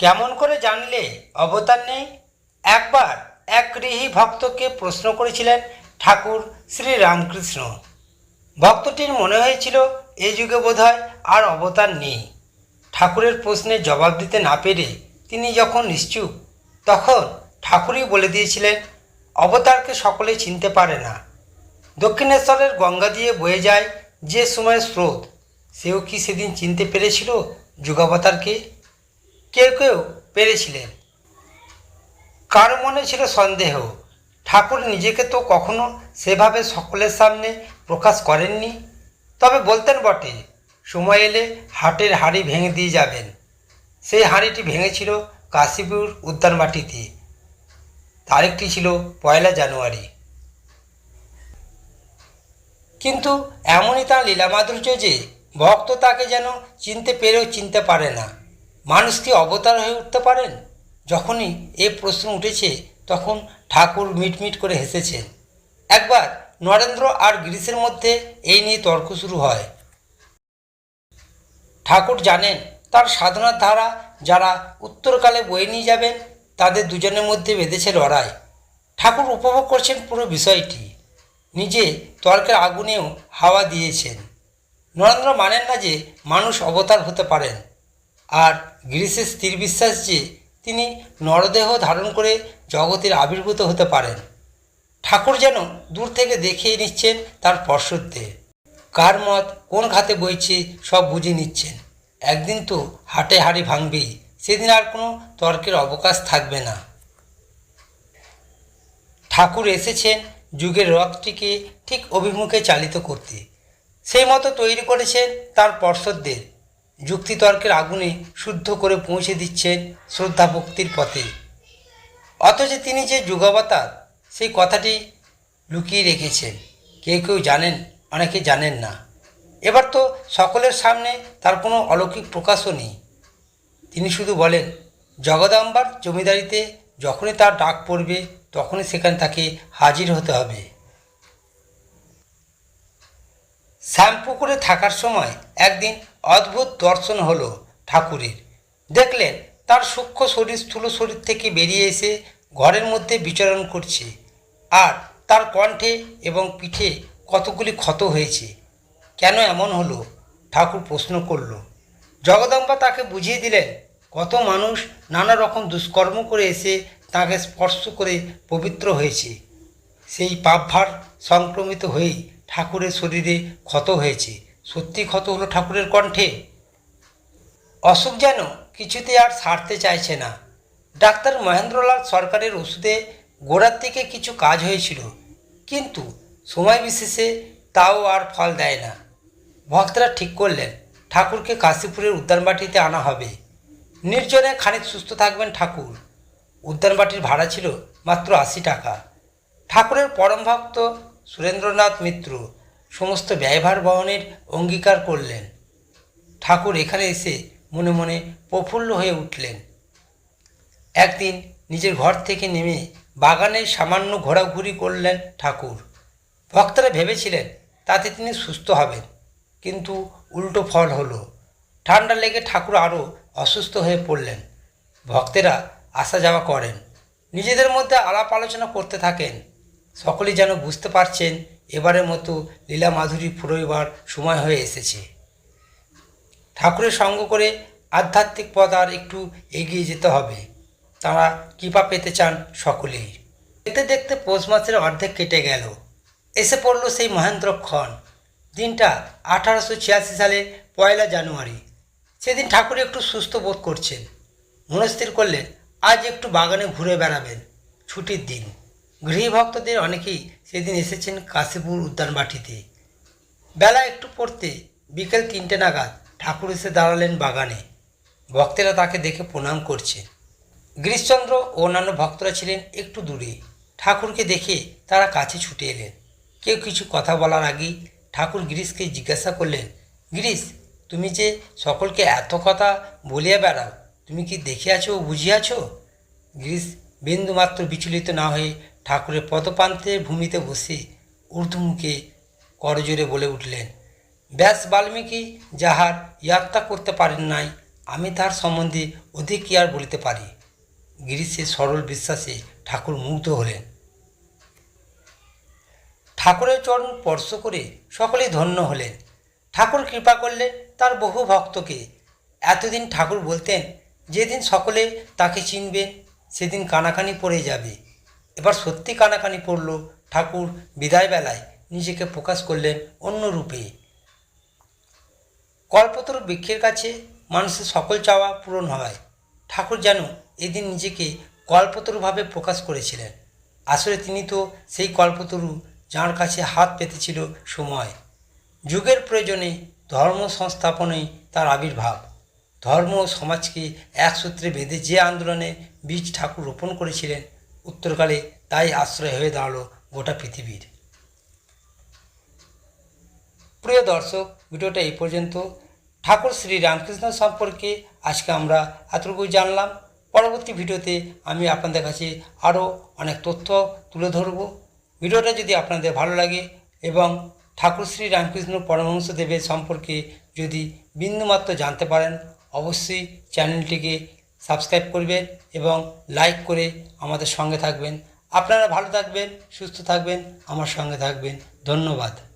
কেমন করে জানলে অবতার নেই? একবার এক গৃহী ভক্তকে প্রশ্ন করেছিলেন ঠাকুর শ্রী রামকৃষ্ণ। ভক্তটির মনে হয়েছিল এই যুগে বোধহয় আর অবতার নেই। ঠাকুরের প্রশ্নের জবাব দিতে না পেরে তিনি যখন নিশ্চুপ, তখন ঠাকুরই বলে দিয়েছিলেন, অবতারকে সকলে চিনতে পারে না। দক্ষিণেশ্বরের গঙ্গা দিয়ে বয়ে যায় যে সময়ের স্রোত, সেও কি সেদিন চিনতে পেরেছিল যুগাবতারকে? কেউ কেউ পেরেছিলেন। কারও মনে ছিল সন্দেহ। ঠাকুর নিজেকে তো কখনো সেভাবে সকলের সামনে প্রকাশ করেননি। তবে বলতেন বটে, সময় এলে হাটের হাড়ি ভেঙে দিয়ে যাবেন। সেই হাঁড়িটি ভেঙেছিল কাশীপুর উদ্যানবাটিতে তারিখটি ছিল পয়লা জানুয়ারি। কিন্তু এমনই তার লীলামাধুর্য যে ভক্ত তাকে যেন চিনতে পেরেও চিনতে পারে না। মানুষ কি অবতার হয়ে উঠতে পারেন? যখনই এ প্রশ্ন উঠেছে, তখন ঠাকুর মিটমিট করে হেসেছেন। একবার নরেন্দ্র আর গ্রীসের মধ্যে এই নিয়ে তর্ক শুরু হয়। ঠাকুর জানেন, তার সাধনার ধারা যারা উত্তরকালে বয়ে নিয়ে যাবেন, তাদের দুজনের মধ্যে বেঁধেছে লড়াই। ঠাকুর উপভোগ করছেন পুরো বিষয়টি। নিজে তর্কের আগুনেও হাওয়া দিয়েছেন। নরেন্দ্র মানেন না যে মানুষ অবতার হতে পারেন। আর গ্রীসের স্থির বিশ্বাস যে তিনি নরদেহ ধারণ করে জগতের আবির্ভূত হতে পারেন। ঠাকুর যেন দূর থেকে দেখিয়ে নিচ্ছেন তার পর্ষদে কার মত, কোন খাতে বইছে, সব বুঝে নিচ্ছেন। একদিন তো হাটে হাড়ি ভাঙবেই, সেদিন আর কোনো তর্কের অবকাশ থাকবে না। ঠাকুর এসেছেন যুগের রথটিকে ঠিক অভিমুখে চালিত করতে। সেই মতো তৈরি করেছেন তার পর্ষদদের। যুক্তিতর্কের আগুনে শুদ্ধ করে পৌঁছে দিচ্ছেন শ্রদ্ধা ভক্তির পথে। অথচ তিনি যে যুগাবতার, সেই কথাটি লুকিয়ে রেখেছেন। কেউ কেউ জানেন, অনেকে জানেন না। এবার তো সকলের সামনে তার কোনো অলৌকিক প্রকাশও নেই। তিনি শুধু বলেন, জগদাম্বার জমিদারিতে যখনই তার ডাক পড়বে, তখনই সেখানে তাকে হাজির হতে হবে। শ্যামপুকুরে থাকার সময় একদিন অদ্ভুত দর্শন হলো ঠাকুরের। দেখলেন, তার সূক্ষ্ম শরীর স্থূল শরীর থেকে বেরিয়ে এসে ঘরের মধ্যে বিচরণ করছে আর তার কণ্ঠে এবং পিঠে কতগুলি ক্ষত হয়েছে। কেন এমন হলো? ঠাকুর প্রশ্ন করল। জগদম্বা তাকে বুঝিয়ে দিলেন, কত মানুষ নানা রকম দুষ্কর্ম করে এসে তাকে স্পর্শ করে পবিত্র হয়েছে। সেই পাপভার সংক্রমিত হয়েই ঠাকুরের শরীরে ক্ষত হয়েছে। সত্যি ক্ষত হলো ঠাকুরের কণ্ঠে। অসুখ যেন কিছুতে আর সারতে চাইছে না। ডাক্তার মহেন্দ্রলাল সরকারের ওষুধে গোড়ার থেকে কিছু কাজ হয়েছিল, কিন্তু সময় বিশেষে তাও আর ফল দেয় না। ভক্তরা ঠিক করলেন, ঠাকুরকে কাশীপুরের উদ্যানবাটিতে আনা হবে। নির্জনে খানিক সুস্থ থাকবেন ঠাকুর। উদ্যানবাটির ভাড়া ছিল মাত্র আশি টাকা। ঠাকুরের পরম ভক্ত সুরেন্দ্রনাথ মিত্র সমস্ত ব্যয়ভার বহনের অঙ্গীকার করলেন। ঠাকুর এখানে এসে মনে মনে প্রফুল্ল হয়ে উঠলেন। একদিন নিজের ঘর থেকে নেমে বাগানে সামান্য ঘোরাঘুরি করলেন ঠাকুর। ভক্তরা ভেবেছিলেন তাতে তিনি সুস্থ হবেন, কিন্তু উল্টো ফল হলো। ঠান্ডা লেগে ঠাকুর আরও অসুস্থ হয়ে পড়লেন। ভক্তেরা আসা যাওয়া করেন। নিজেদের মধ্যে আলাপ আলোচনা করতে থাকেন। সকলেই যেন বুঝতে পারছেন এবারের মতো লীলা মাধুরী ফুরোইবার সময় হয়ে এসেছে। ঠাকুরের সঙ্গ করে আধ্যাত্মিক পথ আর একটু এগিয়ে যেতে হবে। তারা কৃপা পেতে চান সকলেই। দেখতে দেখতে পৌষ মাসের অর্ধেক কেটে গেল। এসে পড়ল সেই মহেন্দ্রক্ষণ দিনটা আঠারোশো ছিয়াশি সালের পয়লা জানুয়ারি। সেদিন ঠাকুর একটু সুস্থ বোধ করছেন। মনস্থির করলেন, আজ একটু বাগানে ঘুরে বেড়াবেন। ছুটির দিন। গৃহী ভক্তদের অনেকেই সেদিন এসেছেন কাশীপুর উদ্যানবাটিতে। বেলা একটু পড়তে বিকেল তিনটে নাগাদ ঠাকুর এসে দাঁড়ালেন বাগানে। ভক্তেরা তাকে দেখে প্রণাম করছে। গিরিশচন্দ্র ও অন্যান্য ভক্তরা ছিলেন একটু দূরে। ঠাকুরকে দেখে তারা কাছে ছুটে এলেন। কেউ কিছু কথা বলার আগেই ঠাকুর গিরিশকে জিজ্ঞাসা করলেন, গিরিশ, তুমি যে সকলকে এত কথা বলিয়া বেড়াও, তুমি কি দেখিয়াছো বুঝিয়াছো? গিরিশ বিন্দুমাত্র বিচলিত না হয়ে ঠাকুরের পদপান্তে ভূমিতে বসে ঊর্ধ্বমুখে করজোরে বলে উঠলেন, ব্যাস বাল্মীকি, যাহার ইয়াত্রা করতে পারেন নাই, আমি তার সম্বন্ধে অধিক কি আর বলিতে পারি? গিরিশের সরল বিশ্বাসে ঠাকুর মুগ্ধ হলেন। ঠাকুরের চরণ স্পর্শ করে সকলেই ধন্য হলেন। ঠাকুর কৃপা করলেন তার বহু ভক্তকে। এতদিন ঠাকুর বলতেন, যেদিন সকলে তাকে চিনবেন সেদিন কানাকানি পড়ে যাবে। এবার সত্যি কানাকানি পড়ল ঠাকুর বিদায় বেলায় নিজেকে প্রকাশ করলেন অন্য রূপে। কল্পতরু বৃক্ষের কাছে মানুষের সকল চাওয়া পূরণ হয়। ঠাকুর যেন এদিন নিজেকে কল্পতরুভাবে প্রকাশ করেছিলেন। আসলে তিনি তো সেই কল্পতরু যাঁর কাছে হাত পেতেছিল সময়। যুগের প্রয়োজনে ধর্ম সংস্থাপনেই তার আবির্ভাব। ধর্ম ও সমাজকে এক সূত্রে বেঁধে যে আন্দোলনে বীজ ঠাকুর রোপণ করেছিলেন উত্তরকালে তাই আশ্রয় হয়ে দাঁড়াল গোটা পৃথিবীর। প্রিয় দর্শক, ভিডিওটা এই পর্যন্ত। ঠাকুর শ্রী রামকৃষ্ণ সম্পর্কে আজকে আমরা এতটুকুই জানলাম। পরবর্তী ভিডিওতে আমি আপনাদের কাছে আরও অনেক তথ্য তুলে ধরব। ভিডিওটা যদি আপনাদের ভালো লাগে এবং ঠাকুর শ্রী রামকৃষ্ণ পরমহংস দেবের সম্পর্কে যদি বিন্দুমাত্র জানতে পারেন, অবশ্যই চ্যানেলটিকে সাবস্ক্রাইব করবেন এবং লাইক করে আমাদের সঙ্গে থাকবেন। আপনারা ভালো থাকবেন, সুস্থ থাকবেন, আমার সঙ্গে থাকবেন। ধন্যবাদ।